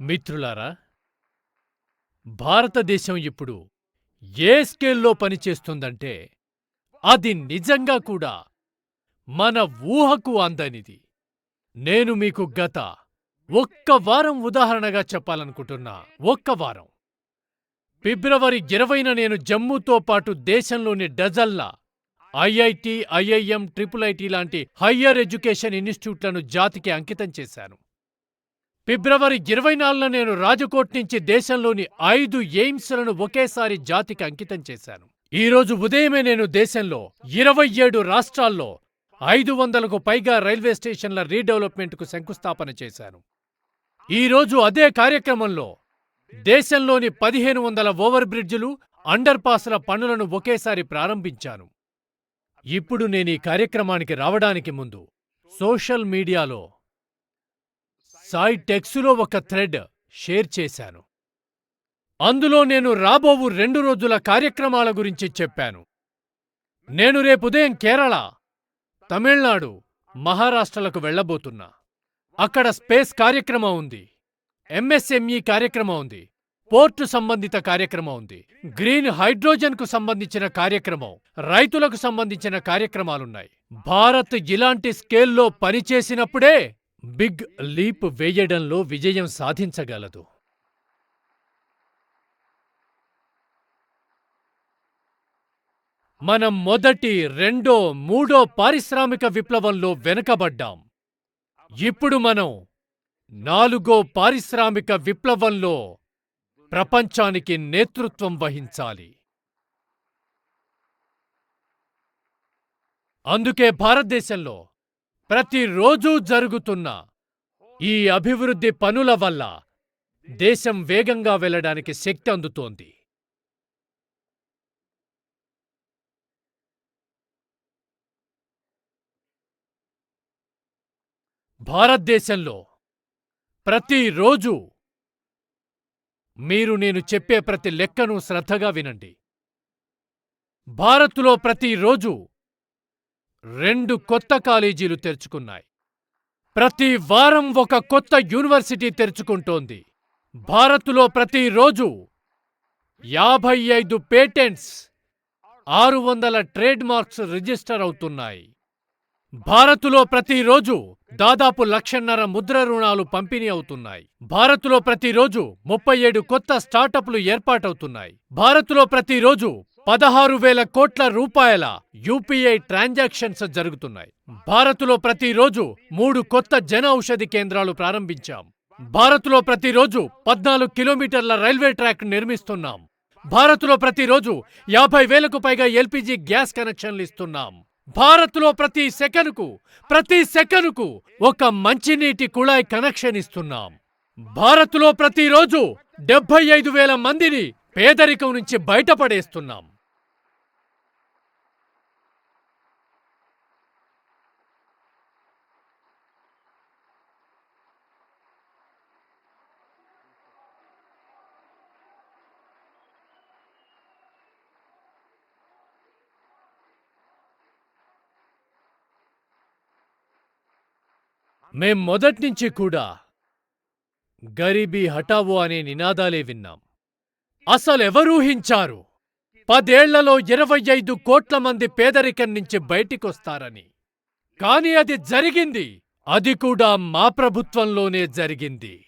మిత్రులారా భారతదేశం ఇప్పుడు ఏ స్కేల్లో పనిచేస్తుందంటే అది నిజంగా కూడా మన ఊహకు అందనిది. నేను మీకు గత ఒక్క వారం ఉదాహరణగా చెప్పాలనుకుంటున్నా. ఒక్క వారం. ఫిబ్రవరి ఇరవైన నేను జమ్మూతో పాటు దేశంలోని డజన్ల ఐఐటి ఐఐఎం ట్రిపుల్ ఐటి లాంటి హయ్యర్ ఎడ్యుకేషన్ ఇన్స్టిట్యూట్లను జాతికి అంకితం చేశాను. ఫిబ్రవరి ఇరవై నాలుగున నేను రాజకోట్ నుంచి దేశంలోని ఐదు ఎయిమ్స్లను ఒకేసారి జాతికి అంకితం చేశాను. ఈరోజు ఉదయమే నేను దేశంలో ఇరవై ఏడు రాష్ట్రాల్లో ఐదు వందలకు పైగా రైల్వే స్టేషన్ల రీడెవలప్మెంట్కు శంకుస్థాపన చేశాను. ఈరోజు అదే కార్యక్రమంలో దేశంలోని పదిహేను వందల ఓవర్ బ్రిడ్జిలు అండర్ పాస్ల పనులను ఒకేసారి ప్రారంభించాను. ఇప్పుడు నేను ఈ కార్యక్రమానికి రావడానికి ముందు సోషల్ మీడియాలో సాయి టెక్స్లో ఒక థ్రెడ్ షేర్ చేశాను. అందులో నేను రాబోవు రెండు రోజుల కార్యక్రమాల గురించి చెప్పాను. నేను రేపు ఉదయం కేరళ తమిళనాడు మహారాష్ట్రలకు వెళ్ళబోతున్నా. అక్కడ స్పేస్ కార్యక్రమం ఉంది. ఎంఎస్ఎంఈ కార్యక్రమం ఉంది. పోర్టు సంబంధిత కార్యక్రమం ఉంది. గ్రీన్ హైడ్రోజన్కు సంబంధించిన కార్యక్రమం రైతులకు సంబంధించిన కార్యక్రమాలున్నాయి. భారత్ ఇలాంటి స్కేల్లో పనిచేసినప్పుడే బిగ్ లీప్ వేయడంలో విజయం సాధించగలదు. మనం మొదటి రెండో మూడో పారిశ్రామిక విప్లవంలో వెనుకబడ్డాం. ఇప్పుడు మనం నాలుగో పారిశ్రామిక విప్లవంలో ప్రపంచానికి నేతృత్వం వహించాలి. అందుకే భారతదేశంలో ప్రతిరోజూ జరుగుతున్న ఈ అభివృద్ధి పనుల వల్ల దేశం వేగంగా వెళ్ళడానికి శక్తి అందుతోంది. భారతదేశంలో ప్రతిరోజు మీరు నేను చెప్పే ప్రతి లెక్కను శ్రద్ధగా వినండి. భారత్లో ప్రతిరోజు రెండు కొత్త కాలేజీలు తెరుచుకున్నాయి. ప్రతి వారం ఒక కొత్త యూనివర్సిటీ తెరుచుకుంటోంది. భారత్లో ప్రతిరోజు యాభై ఐదు పేటెంట్స్ ఆరు వందల ట్రేడ్ మార్క్స్ రిజిస్టర్ అవుతున్నాయి. భారత్లో ప్రతిరోజు దాదాపు లక్షన్నర ముద్ర రుణాలు పంపిణీ అవుతున్నాయి. భారత్లో ప్రతిరోజు ముప్పై ఏడు కొత్త స్టార్టప్లు ఏర్పాటవుతున్నాయి. భారత్లో ప్రతిరోజు పదహారు వేల కోట్ల రూపాయల యూపీఐ ట్రాన్సాక్షన్స్ జరుగుతున్నాయి. భారత్లో ప్రతిరోజు మూడు కొత్త జన ఔషధి కేంద్రాలు ప్రారంభించాం. భారత్లో ప్రతిరోజు పద్నాలుగు కిలోమీటర్ల రైల్వే ట్రాక్ నిర్మిస్తున్నాం. భారత్లో ప్రతిరోజు యాభై వేలకు పైగా ఎల్పిజి గ్యాస్ కనెక్షన్లు ఇస్తున్నాం. భారత్లో ప్రతి సెకనుకు ప్రతి సెకనుకు ఒక మంచినీటి కుళాయి కనెక్షన్ ఇస్తున్నాం. భారత్లో ప్రతిరోజు డెబ్బై ఐదు వేల మందిని పేదరికం నుంచి బయటపడేస్తున్నాం. మేం మొదట్నుంచి కూడా గరీబీ హఠావో అనే నినాదాలే విన్నాం. అసలెవరూహించారు పదేళ్ళలో ఇరవై ఐదు కోట్ల మంది పేదరికం నుంచి బయటికొస్తారని. కాని అది జరిగింది. అది కూడా మా ప్రభుత్వంలోనే జరిగింది.